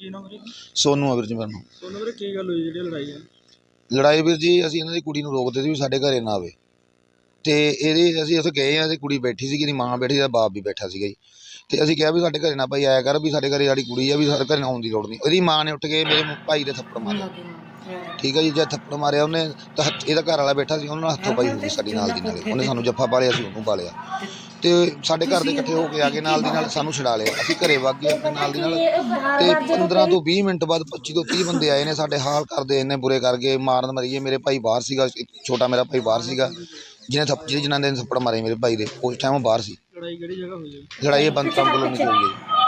ਕੀ ਨਾਮ ਵੀਰੇ ਸੋਨੂ ਆ ਵੀਰ ਜੀ ਮੇਰਾ ਨਾਮ। ਸੋਨੂੰ ਵੀਰੇ ਕੀ ਗੱਲ ਹੋਈ ਜਿਹੜੀ ਲੜਾਈ ਹੈ ਲੜਾਈ ਵੀਰ ਜੀ ਅਸੀਂ ਇਹਨਾਂ ਦੀ ਕੁੜੀ ਨੂੰ ਰੋਕਦੇ ਸੀ ਵੀ ਸਾਡੇ ਘਰੇ ਨਾ ਆਵੇ। ਤੇ ਇਹਦੇ ਅਸੀਂ ਉੱਥੇ ਗਏ ਆ ਤੇ ਕੁੜੀ ਬੈਠੀ ਸੀ ਇਹਦੀ ਮਾਂ ਬੈਠੀ ਸੀ ਬਾਪ ਵੀ ਬੈਠਾ ਸੀਗਾ ਜੀ। ਤੇ ਅਸੀਂ ਕਿਹਾ ਵੀ ਸਾਡੇ ਘਰੇ ਨਾ ਭਾਈ ਆਇਆ ਕਰ ਵੀ ਸਾਡੇ ਘਰੇ ਸਾਡੀ ਕੁੜੀ ਆ ਵੀ ਸਾਡੇ ਘਰੇ ਆਉਣ ਦੀ ਲੋੜ ਨਹੀਂ। ਇਹਦੀ ਮਾਂ ਨੇ ਉੱਠ ਕੇ ਮੇਰੇ ਭਾਈ ਦੇ ਥੱਪੜ ਮਾਰਿਆ ਠੀਕ ਹੈ ਜੀ ਜਦ ਥੱਪੜ ਮਾਰਿਆ ਉਹਨੇ, ਤਾਂ ਹੱਥ- ਇਹਦਾ ਘਰ ਵਾਲਾ ਬੈਠਾ ਸੀ, ਉਹਨਾਂ ਨਾਲ ਹੱਥੋਂ ਪਾਈ ਹੋਈ ਸੀ ਸਾਡੀ ਨਾਲ ਦੀ ਨਾਲੇ ਉਹਨੇ ਸਾਨੂੰ ਜੱਫਾ ਪਾਲਿਆ ਸੀ, ਉਹਨੂੰ ਪਾਲਿਆ ਤੇ ਸਾਡੇ ਘਰ ਦੇ ਇਕੱਠੇ ਹੋ ਕੇ ਆ ਕੇ ਨਾਲ ਦੀ ਨਾਲ ਸਾਨੂੰ ਛਡਾ ਲਿਆ। ਅਸੀਂ ਘਰੇ ਵਗ ਗਏ ਆਪਣੇ ਨਾਲ ਦੀ ਨਾਲ। ਤੇ 15 ਤੋਂ 20 ਮਿੰਟ ਬਾਅਦ 25 ਤੋਂ 30 ਬੰਦੇ ਆਏ ਨੇ, ਸਾਡੇ ਹਾਲ ਕਰਦੇ ਇੰਨੇ ਬੁਰੇ ਕਰਕੇ ਮਾਰਨ ਮਰੀਏ, ਮੇਰੇ ਭਾਈ ਬਾਹਰ ਸੀਗਾ, ਇੱਕ ਛੋਟਾ ਮੇਰਾ ਭਾਈ ਬਾਹਰ ਸੀਗਾ, ਜਿਹਨੇ ਥੱਪ ਜਿਹਨੇ ਦੇ ਥੱਪੜ ਮਾਰੇ ਮੇਰੇ ਭਾਈ ਦੇ, ਉਸ ਟਾਈਮ ਉਹ ਬਾਹਰ ਸੀ। ਲੜਾਈ ਕਿਹੜੀ ਜਗ੍ਹਾ ਹੋਈ ਹੈ? ਲੜਾਈ ਇਹ ਬੰਤਰਾਮ ਕਲੋਨੀ ਚ ਹੋਈ ਹੈ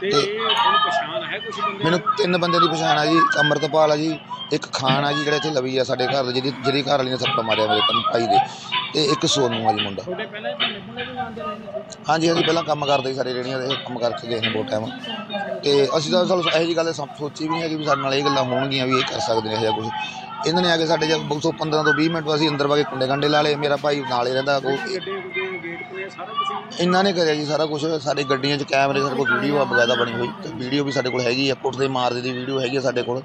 ਤੇ ਇਹ ਤੁਹਾਨੂੰ ਪਛਾਣ ਹੈ ਕੁਝ ਬੰਦੇ ਮੈਨੂੰ ਤਿੰਨ ਬੰਦੇ ਦੀ ਪਛਾਣ ਆ ਜੀ ਅੰਮ੍ਰਿਤਪਾਲ ਆ ਜੀ ਇੱਕ ਖਾਨ ਆ ਜੀ ਜਿਹੜਾ ਇੱਥੇ ਲਵੀ ਆ ਸਾਡੇ ਘਰ ਦੇ ਜਿਹਦੀ ਜਿਹੜੀ ਘਰ ਵਾਲੀ ਨੇ ਥੱਪੜ ਮਾਰਿਆ ਮੇਰੇ ਕੰਨ ਭਾਈ ਦੇ। ਤੇ ਇੱਕ ਸੋਨੂ ਆ ਜੀ ਮੁੰਡਾ। ਤੁਹਾਡੇ ਪਹਿਲਾਂ ਹੀ ਭੰਨੇ ਭੁੰਨੇ ਵੀ ਆਉਂਦੇ ਰਹੇ ਨੇ ਹਾਂਜੀ ਅਸੀਂ ਪਹਿਲਾਂ ਕੰਮ ਕਰਦੇ ਸੀ ਸਾਰੇ ਰੇੜੀਆਂ ਦੇ ਕੰਮ ਕਰਕੇ ਗਏ ਨੇ ਬਹੁਤ ਟਾਈਮ ਤੇ ਅਸੀਂ ਤਾਂ ਚਲੋ ਇਹੋ ਜਿਹੀ ਗੱਲ ਸੋਚੀ ਵੀ ਨਹੀਂ ਹੈਗੀ ਵੀ ਸਾਡੇ ਨਾਲ ਇਹ ਗੱਲਾਂ ਹੋਣਗੀਆਂ ਵੀ ਇਹ ਕਰ ਸਕਦੇ ਨੇ ਇਹੋ ਜਿਹਾ ਕੁਝ ਇਹਨਾਂ ਨੇ ਆ ਕੇ ਸਾਡੇ ਜਦ 215 ਤੋਂ 20 ਮਿੰਟ ਅਸੀਂ ਅੰਦਰ ਵਾ ਕੇ ਕੁੰਡੇ ਕੰਡੇ ਲਾ ਲਏ ਮੇਰਾ ਭਾਈ ਨਾਲ ਹੀ ਰਹਿੰਦਾ ਉਹ ਗੱਡੇ ਗੁੱਡੇ ਸਾਰਾ ਇਹਨਾਂ ਨੇ ਕਰਿਆ ਜੀ ਸਾਰਾ ਕੁਝ ਸਾਡੀ ਗੱਡੀਆਂ 'ਚ ਕੈਮਰੇ ਸਾਡੇ ਕੋਲ ਵੀਡੀਓ ਆ ਬਕਾਇਦਾ ਬਣੀ ਹੋਈ। ਤੇ ਵੀਡੀਓ ਵੀ ਸਾਡੇ ਕੋਲ ਹੈਗੀ ਆ। ਕੁੱਟਦੇ ਮਾਰਦੇ ਦੀ ਵੀਡੀਓ ਹੈਗੀ ਆ ਸਾਡੇ ਕੋਲ।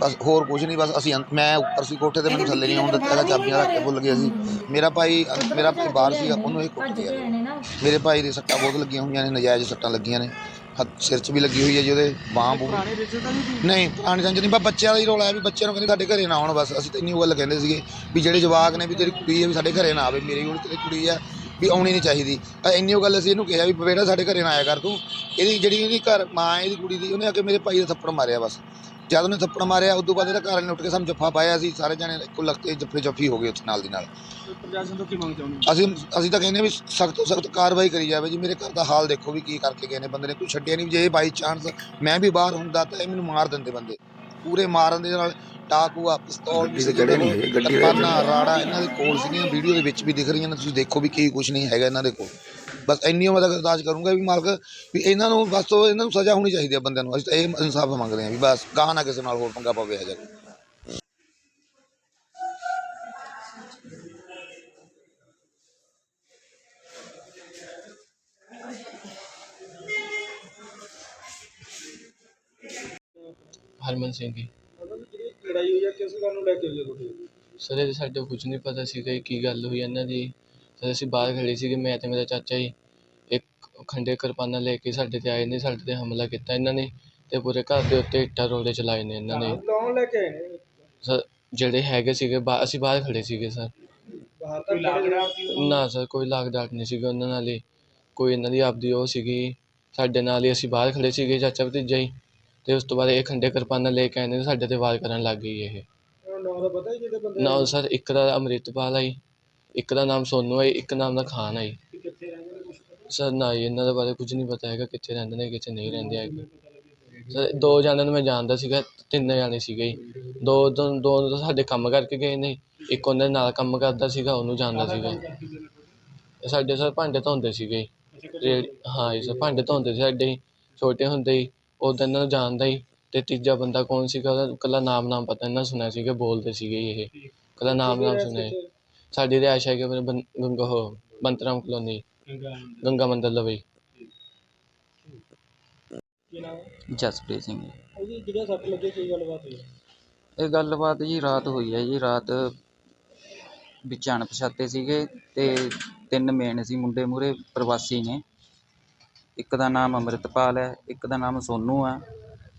ਬਸ ਹੋਰ ਕੁਝ ਨਹੀਂ। ਬਸ ਅਸੀਂ ਅੰਦ- ਮੈਂ ਉੱਪਰ ਸੀ ਕੋਠੇ ਤੇ ਮੈਨੂੰ ਥੱਲੇ ਨਹੀਂ ਆਉਣ ਦਿੱਤਾ। ਹੈਗਾ ਚਾਬੀਆਂ ਰੱਖ ਕੇ ਭੁੱਲ ਗਏ ਸੀ। ਮੇਰਾ ਭਾਈ ਮੇਰਾ ਭਾਈ ਬਾਹਰ ਸੀਗਾ। ਉਹਨੂੰ ਇਹ ਕੁੱਟ ਗਿਆ। ਮੇਰੇ ਭਾਈ ਦੇ ਸੱਟਾਂ ਬਹੁਤ ਲੱਗੀਆਂ ਹੋਈਆਂ ਨੇ। ਨਜਾਇਜ਼ ਸੱਟਾਂ ਲੱਗੀਆਂ ਨੇ। ਹੱਥ ਸਿਰ 'ਚ ਵੀ ਲੱਗੀ ਹੋਈ ਹੈ ਜੀ ਉਹਦੇ। ਬਾਂਹ ਬੂਹ। ਪੁਰਾਣੇ ਰਿਸ਼ਤੇ ਤਾਂ ਨਹੀਂ ਨਹੀਂ ਪੁਰਾਣੀ ਜੰਜ ਨਹੀਂ। ਬਸ ਬੱਚਿਆਂ ਦਾ ਹੀ ਰੋਲਾ ਹੈ ਵੀ ਬੱਚਿਆਂ ਨੂੰ ਕਹਿੰਦੇ ਸਾਡੇ ਘਰੇ ਨਾ ਆਉਣ। ਬਸ ਅਸੀਂ ਤਾਂ ਇੰਨੀ ਉਹ ਗੱਲ ਕਹਿੰਦੇ ਸੀਗੇ ਵੀ ਜਿਹੜੇ ਜਵਾਕ ਨੇ ਵੀ ਤੇਰੀ ਕੁੜੀ ਹੈ ਵੀ ਸਾਡੇ ਘਰੇ ਨਾ ਆਵੇ। ਮੇਰੀ ਕੋਲ ਤੇਰੀ ਕੁੜੀ ਆ। ਵੀ ਆਉਣੀ ਨਹੀਂ ਚਾਹੀਦੀ। ਤਾਂ ਇੰਨੀ ਉਹ ਗੱਲ ਅਸੀਂ ਇਹਨੂੰ ਕਿਹਾ ਵੀ ਬੇਟਾ ਸਾਡੇ ਘਰੇ ਨਾ ਆਇਆ ਕਰ ਤੂੰ। ਇਹਦੀ ਜਿਹੜੀ ਇਹਦੀ ਘਰ ਮਾਂ ਇਹਦੀ ਕੁੜੀ ਦੀ ਉਹਨੇ ਆ ਕੇ ਮੇਰੇ ਭਾਈ ਦਾ ਥੱਪੜ ਮਾਰਿਆ ਬਸ। ਜਦ ਉਹਨੇ ਥੱਪੜ ਮਾਰਿਆ ਉਦੋਂ ਬਾਅਦ ਇਹਦਾ ਘਰ ਵਾਲੇ ਨੇ ਉੱਠ ਕੇ ਸਾਨੂੰ ਜੱਫਾ ਪਾਇਆ ਸੀ। ਸਾਰੇ ਜਣੇ ਇੱਕੋ ਲਗਤੇ ਜੱਫੇ ਜੱਫੀ ਹੋ ਗਏ ਉੱਥੇ ਨਾਲ ਦੀ ਨਾਲ। ਤੇ ਪ੍ਰਸ਼ਾਸਨ ਤੋਂ ਕੀ ਮੰਗ ਚਾਹੁੰਦੇ ਅਸੀਂ ਅਸੀਂ ਤਾਂ ਕਹਿੰਦੇ ਵੀ ਸਖਤ ਤੋਂ ਸਖਤ ਕਾਰਵਾਈ ਕਰੀ ਜਾਵੇ ਜੀ। ਮੇਰੇ ਘਰ ਦਾ ਹਾਲ ਦੇਖੋ ਵੀ ਕੀ ਕਰਕੇ ਗਏ ਨੇ ਬੰਦੇ ਨੇ। ਕੋਈ ਛੱਡਿਆ ਨਹੀਂ ਜੇ ਬਾਈ ਚਾਂਸ ਮੈਂ ਵੀ ਬਾਹਰ ਹੁੰਦਾ ਤਾਂ ਇਹ ਮੈਨੂੰ ਮਾਰ ਦਿੰਦੇ ਬੰਦੇ। ਪੂਰੇ ਮਾਰਨ ਦੇ ਨਾਲ ਟਾਕੂਆ ਪਿਸਤੌਲ ਵੀ ਸੀ ਜਿਹੜੇ ਨੇ ਕਿਰਪਾਨਾਂ ਰਾੜਾ ਇਹਨਾਂ ਦੇ ਕੋਲ ਸੀਗੀਆਂ ਵੀਡੀਓ ਦੇ ਵਿੱਚ ਵੀ ਦਿਖ ਰਹੀਆਂ ਨੇ ਤੁਸੀਂ ਦੇਖੋ ਵੀ ਕੀ ਕੁਝ ਨਹੀਂ ਹੈਗਾ ਇਹਨਾਂ ਦੇ ਕੋਲ। ਬਸ ਇੰਨੀ ਮੈਂ ਤਾਂ ਅਰਦਾਸ ਕਰੂੰਗਾ ਵੀ ਮਾਲਕ ਵੀ ਇਹਨਾਂ ਨੂੰ ਬਸ ਤੋਂ ਇਹਨਾਂ ਨੂੰ ਸਜ਼ਾ ਹੋਣੀ ਚਾਹੀਦੀ ਹੈ ਬੰਦਿਆਂ ਨੂੰ। ਅਸੀਂ ਤਾਂ ਇਹ ਇਨਸਾਫ ਮੰਗਦੇ ਹਾਂ ਵੀ ਬਸ ਗਾਹ ਨਾ ਕਿਸੇ ਨਾਲ ਹੋਰ ਪੰਗਾ ਪਵੇ ਹਜੇ ਹਰਮਨ ਸਿੰਘ ਜੀ ਉਹਨਾਂ ਦੀ ਜਿਹੜੀ ਲੜਾਈ ਹੋਈ ਹੈ ਕਿਸ ਗੱਲ ਨੂੰ ਲੈ ਕੇ ਹੋਈ ਹੈ ਤੁਹਾਡੀ? ਸਰ ਇਹ ਸਾਡੇ ਕੁਝ ਨਹੀਂ ਪਤਾ ਸੀਗਾ ਜੀ ਕੀ ਗੱਲ ਹੋਈ ਇਹਨਾਂ ਦੀ। ਸਰ ਅਸੀਂ ਬਾਹਰ ਖੜੇ ਸੀਗੇ ਮੈਂ ਤੇ ਮੇਰਾ ਚਾਚਾ ਜੀ। ਇੱਕ ਖੰਡੇ ਕਿਰਪਾਨਾਂ ਲੈ ਕੇ ਸਾਡੇ ਤੇ ਆਏ ਨੇ ਸਾਡੇ ਤੇ ਹਮਲਾ ਕੀਤਾ ਇਹਨਾਂ ਨੇ ਤੇ ਪੂਰੇ ਘਰ ਦੇ ਉੱਤੇ ਇੱਟਾਂ ਰੋੜੇ ਚਲਾਏ ਨੇ ਇਹਨਾਂ ਨੇ। ਕੌਣ ਲੈ ਕੇ ਆਏ ਨੇ? ਸਰ ਜਿਹੜੇ ਹੈਗੇ ਸੀਗੇ ਬਾ- ਅਸੀਂ ਬਾਹਰ ਖੜੇ ਸੀਗੇ ਸਰ। ਬਾਹਰ ਨਾ ਸਰ ਕੋਈ ਲਾਗ ਡਾਟ ਨਹੀਂ ਸੀਗਾ ਉਹਨਾਂ ਨਾਲ ਹੀ। ਕੋਈ ਇਹਨਾਂ ਦੀ ਆਪਦੀ ਉਹ ਸੀਗੀ। ਸਾਡੇ ਨਾਲ ਹੀ ਅਸੀਂ ਬਾਹਰ ਖੜੇ ਸੀਗੇ ਚਾਚਾ ਭਤੀਜਾ ਹੀ ਤੇ ਉਸ ਤੋਂ ਬਾਅਦ ਇਹ ਖੰਡੇ ਕਿਰਪਾਨਾਂ ਲੈ ਕੇ ਆਏ ਨੇ ਸਾਡੇ ਤੇ ਵਾਰ ਕਰਨ ਲੱਗ ਗਈ ਇਹ। ਦਾ ਪਤਾ ਬੰਦੇ ਨਾ ਸਰ ਇੱਕ ਦਾ ਅੰਮ੍ਰਿਤਪਾਲ ਆਈ ਇੱਕ ਦਾ ਨਾਮ ਸੋਨੂ ਹੈ ਇੱਕ ਨਾਮ ਦਾ ਖਾਨ ਹੈ ਕਿ ਕਿੱਥੇ ਰਹਿੰਦੇ ਨੇ ਕੁਝ ਪਤਾ ਸਰ ਨਾ ਜੀ ਇਹਨਾਂ ਦੇ ਬਾਰੇ ਕੁਝ ਨਹੀਂ ਪਤਾ ਹੈਗਾ ਕਿੱਥੇ ਰਹਿੰਦੇ ਨੇ ਕਿੱਥੇ ਨਹੀਂ ਰਹਿੰਦੇ ਹੈਗੇ। ਸਰ ਦੋ ਜਣਿਆਂ ਨੂੰ ਮੈਂ ਜਾਣਦਾ ਸੀਗਾ ਤਿੰਨ ਜਾਣੇ ਸੀਗੇ ਜੀ। ਦੋ ਦੋ ਦੋ ਤਾਂ ਸਾਡੇ ਕੰਮ ਕਰਕੇ ਗਏ ਨੇ ਇੱਕ ਉਹਨਾਂ ਦੇ ਨਾਲ ਕੰਮ ਕਰਦਾ ਸੀਗਾ ਉਹਨੂੰ ਜਾਣਦਾ ਸੀਗਾ। ਸਾਡੇ ਸਰ ਭਾਂਡੇ ਧੋਂਦੇ ਸੀਗੇ ਜੀ। ਰੇਹੜੀ ਹਾਂ ਜੀ ਸਰ ਭਾਂਡੇ ਧੋਂਦੇ ਸੀ ਸਾਡੇ ਛੋਟੇ ਹੁੰਦੇ ਹੀ ਉਦੋਂ ਇਹਨਾਂ ਨੂੰ ਜਾਣਦਾ ਹੀ। ਤੇ ਤੀਜਾ ਬੰਦਾ ਕੌਣ ਸੀਗਾ? ਉਹਦਾ ਇਕੱਲਾ ਨਾਮ ਨਾਮ ਪਤਾ ਇਹਨਾਂ ਸੁਣਿਆ ਸੀਗਾ ਬੋਲਦੇ ਸੀਗੇ ਜੀ ਇਹ। ਇਕੱਲਾ ਨਾਮ ਨਾਮ ਸੁਣਿਆ। ਸਾਡੀ ਰਿਹਾਇਸ਼ ਹੈ ਕਿ ਗੰਗਾ ਉਹ ਬੰਤਰਾਮ ਕਲੋਨੀ। ਗੰਗਾ ਮੰਦਰ ਲਵੇ। ਕੀ ਨਾਮ ਹੈ? ਜਸਪ੍ਰੀਤ ਸਿੰਘ। ਜੀ। ਉਹਦੀ ਜਿਹੜਾ ਸੱਟ ਲੱਗੇ ਕੀ ਗੱਲਬਾਤ ਹੋਈ? ਇਹ ਗੱਲਬਾਤ ਜੀ ਰਾਤ ਹੋਈ ਹੈ ਜੀ। ਰਾਤ ਵਿੱਚ ਅਣਪਛਾਤੇ ਸੀਗੇ ਤੇ ਤਿੰਨ ਮੇਨ ਸੀ ਮੁੰਡੇ ਮੂਰੇ ਪ੍ਰਵਾਸੀ ਨੇ। ਇੱਕ ਦਾ ਨਾਮ ਅੰਮ੍ਰਿਤਪਾਲ ਹੈ ਇੱਕ ਦਾ ਨਾਮ ਸੋਨੂ ਆ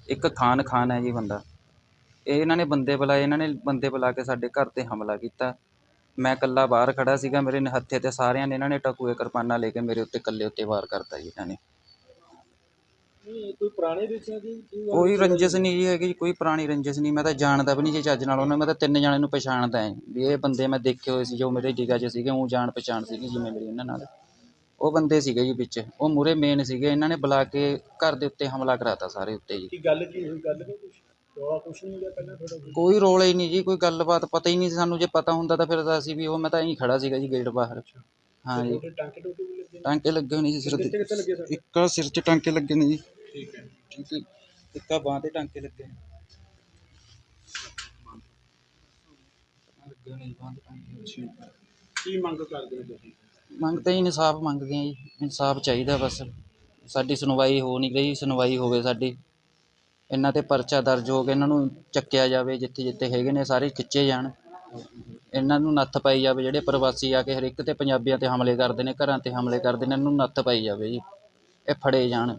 ਇੱਕ ਖਾਨ ਖਾਨ ਹੈ ਜੀ ਬੰਦਾ। ਇਹ ਇਹਨਾਂ ਨੇ ਬੰਦੇ ਬੁਲਾਏ ਇਹਨਾਂ ਨੇ ਬੰਦੇ ਬੁਲਾ ਕੇ ਸਾਡੇ ਘਰ ਤੇ ਹਮਲਾ ਕੀਤਾ। ਮੈਂ ਇਕੱਲਾ ਬਾਹਰ ਖੜਾ ਸੀਗਾ ਮੇਰੇ ਨੇ ਹੱਥੇ ਤੇ ਸਾਰਿਆਂ ਨੇ ਇਹਨਾਂ ਨੇ ਟਕੂਏ ਕਿਰਪਾਨਾਂ ਲੈ ਕੇ ਮੇਰੇ ਉੱਤੇ ਇਕੱਲੇ ਉੱਤੇ ਵਾਰ ਕਰਤਾ ਜੀ ਇਹਨਾਂ ਨੇ। ਕੋਈ ਪੁਰਾਣੇ ਰਿਸ਼ਤੇ ਦੀ ਕੀ ਗੱਲ ਕੋਈ ਰੰਜਿਸ਼ ਨਹੀਂ ਜੀ ਹੈਗੀ ਕੋਈ ਪੁਰਾਣੀ ਰੰਜਿਸ਼ ਨਹੀਂ। ਮੈਂ ਤਾਂ ਜਾਣਦਾ ਵੀ ਨਹੀਂ ਜੀ ਚੱਜ ਨਾਲ ਉਹਨਾਂ ਮੈਂ ਤਾਂ ਤਿੰਨ ਜਣਿਆਂ ਨੂੰ ਪਛਾਣਦਾ ਹਾਂ ਵੀ ਇਹ ਬੰਦੇ ਮੈਂ ਦੇਖੇ ਹੋਏ ਸੀ ਜੋ ਮੇਰੇ ਜਿਗਾ 'ਚ ਸੀਗੇ ਉਹ ਜਾਣ ਪਛਾਣ ਸੀਗੀ ਜਿਵੇਂ ਮੇਰੀ ਉਹਨਾਂ ਨਾਲ। ਉਹ ਬੰਦੇ ਸੀਗੇ ਜੀ ਵਿੱਚ ਉਹ ਮੂਰੇ ਮੇਨ ਸੀਗੇ ਇਹਨਾਂ ਨੇ ਬੁਲਾ ਕੇ ਘਰ ਦੇ ਉੱਤੇ ਹਮਲਾ ਕਰਾਤਾ ਸਾਰੇ ਉੱਤੇ ਜੀ। ਕੀ ਗੱਲ ਕੀ ਹੋਈ? ਗੱਲ ਨਹੀਂ ਰੌਲਾ ਕੁਛ ਨਹੀਂ ਹੋਇਆ ਪਹਿਲਾਂ ਤੁਹਾਡਾ ਕੋਈ? ਰੋਲਾ ਹੀ ਨਹੀਂ ਜੀ ਕੋਈ ਗੱਲਬਾਤ ਪਤਾ ਹੀ ਨਹੀਂ ਸੀ ਸਾਨੂੰ ਜੇ ਪਤਾ ਹੁੰਦਾ ਤਾਂ ਫਿਰ ਤਾਂ ਅਸੀਂ ਵੀ ਉਹ ਮੈਂ ਤਾਂ ਇਹੀ ਖੜਾ ਸੀਗਾ ਜੀ ਗੇਟ ਬਾਹਰ। ਹਾਂ ਜੀ। ਟਾਂਕੇ ਟੂਕੇ ਵੀ ਲੱਗੇ? ਟਾਂਕੇ ਲੱਗੇ ਹੋਏ ਨੇ ਜੀ ਸਿਰ ਕਿੱਥੇ ਤੇ ਕਿੱਥੇ ਲੱਗੇ ਸਰ? ਇੱਕ ਆਹ ਸਿਰ 'ਚ ਟਾਂਕੇ ਲੱਗੇ ਨੇ ਜੀ। ਠੀਕ ਹੈ। ਠੀਕ ਹੈ। ਇੱਕ ਆ ਬਾਂਹ ਤੇ ਟਾਂਕੇ ਲੱਗੇ ਨੇ। ਆਹ ਲੱਗੇ ਹੋਏ ਨੇ ਜੀ ਬਾਂਹ ਤੇ ਟਾਂਕੇ ਕੀ ਮੰਗ ਕਰਦੇ ਹੋ ਤੁਸੀਂ? ਮੰਗਦੇ ਹੀ ਇਨਸਾਫ ਮੰਗਦੇ ਆ ਜੀ ਇਨਸਾਫ ਚਾਹੀਦਾ ਬਸ। ਸਾਡੀ ਸੁਣਵਾਈ ਹੋ ਨਹੀਂ ਰਹੀ ਸੁਣਵਾਈ ਹੋਵੇ ਸਾਡੀ। ਇਹਨਾਂ ਤੇ ਪਰਚਾ ਦਰਜ ਹੋ ਕੇ ਇਹਨਾਂ ਨੂੰ ਚੱਕਿਆ ਜਾਵੇ ਜਿੱਥੇ ਜਿੱਥੇ ਹੈਗੇ ਨੇ ਸਾਰੇ ਖਿੱਚੇ ਜਾਣ। ਇਹਨਾਂ ਨੂੰ ਨੱਥ ਪਾਈ ਜਾਵੇ ਜਿਹੜੇ ਪ੍ਰਵਾਸੀ ਆ ਕੇ ਹਰ ਇੱਕ ਤੇ ਪੰਜਾਬੀਆਂ ਤੇ ਹਮਲੇ ਕਰਦੇ ਨੇ ਘਰਾਂ ਤੇ ਹਮਲੇ ਕਰਦੇ ਨੇ ਇਹਨਾਂ ਨੂੰ ਨੱਥ ਪਾਈ ਜਾਵੇ ਜੀ। ਇਹ ਫੜੇ ਜਾਣ।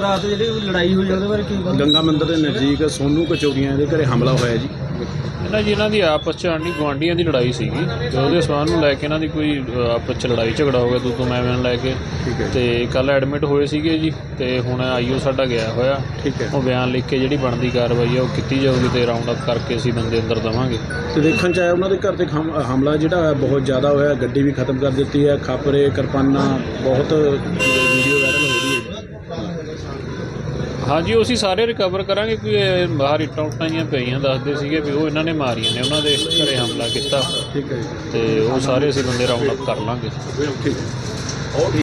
ਰਾਤ ਜਿਹੜੀ ਲੜਾਈ ਹੋਈ ਉਹਦੇ ਬਾਰੇ ਕੀ ਗੰਗਾ ਮੰਦਿਰ ਦੇ ਨਜ਼ਦੀਕ ਸੋਨੂ ਕਚੌਰੀਆਂ ਦੇ ਘਰੇ ਹਮਲਾ ਹੋਇਆ ਜੀ। ਇਹਨਾਂ ਜੀ ਇਹਨਾਂ ਦੀ ਆਪਸ ਚ ਆਂਢੀ ਗੁਆਂਢੀਆਂ ਦੀ ਲੜਾਈ ਸੀਗੀ ਤੇ ਉਹਦੇ ਸਬੰਧ ਨੂੰ ਲੈ ਕੇ ਇਹਨਾਂ ਦੀ ਕੋਈ ਆਪਸ ਚ ਲੜਾਈ ਝਗੜਾ ਹੋ ਗਿਆ ਤੂੰ ਤੂੰ ਮੈਂ ਲੈ ਕੇ। ਠੀਕ ਹੈ ਤੇ ਕੱਲ ਐਡਮਿਟ ਹੋਏ ਸੀਗੇ ਜੀ ਤੇ ਹੁਣ ਆਈਓ ਸਾਡਾ ਗਿਆ ਹੋਇਆ। ਠੀਕ ਹੈ। ਉਹ ਬਿਆਨ ਲਿਖ ਕੇ ਜਿਹੜੀ ਬਣਦੀ ਕਾਰਵਾਈ ਆ ਉਹ ਕੀਤੀ ਜਾਊਗੀ ਤੇ ਰਾਉਂਡ ਅਪ ਕਰਕੇ ਅਸੀਂ ਬੰਦੇ ਅੰਦਰ ਦਵਾਂਗੇ। ਤੇ ਦੇਖਣ ਚ ਆਇਆ ਉਹਨਾਂ ਦੇ ਘਰ ਤੇ ਹਮ- ਹਮਲਾ ਜਿਹੜਾ ਹੈ ਬਹੁਤ ਜ਼ਿਆਦਾ ਹੋਇਆ ਗੱਡੀ ਵੀ ਖਤਮ ਕਰ ਦਿੱਤੀ ਹੈ ਖਾਪਰੇ ਕਿਰਪਾਨਾਂ ਬਹੁਤ ਵੀਡੀਓ ਵਾਇਰਲ ਹੋ ਰਹੀ ਹੈ ਹਾਂਜੀ ਉਹ ਅਸੀਂ ਸਾਰੇ ਰਿਕਵਰ ਕਰਾਂਗੇ ਕੋਈ ਇਹ ਬਾਹਰ ਇੱਟਾਂ ਉੱਟਾਂ ਜਿਹੀਆਂ ਪਈਆਂ ਦੱਸਦੇ ਸੀਗੇ ਵੀ ਉਹ ਇਹਨਾਂ ਨੇ ਮਾਰੀਆਂ ਨੇ ਉਹਨਾਂ ਦੇ ਘਰੇ ਹਮਲਾ ਕੀਤਾ। ਠੀਕ ਹੈ ਤੇ ਉਹ ਸਾਰੇ ਅਸੀਂ ਬੰਦੇ ਰਾਉਂਡ ਅਪ ਕਰ ਲਾਂਗੇ। ਠੀਕ ਹੈ।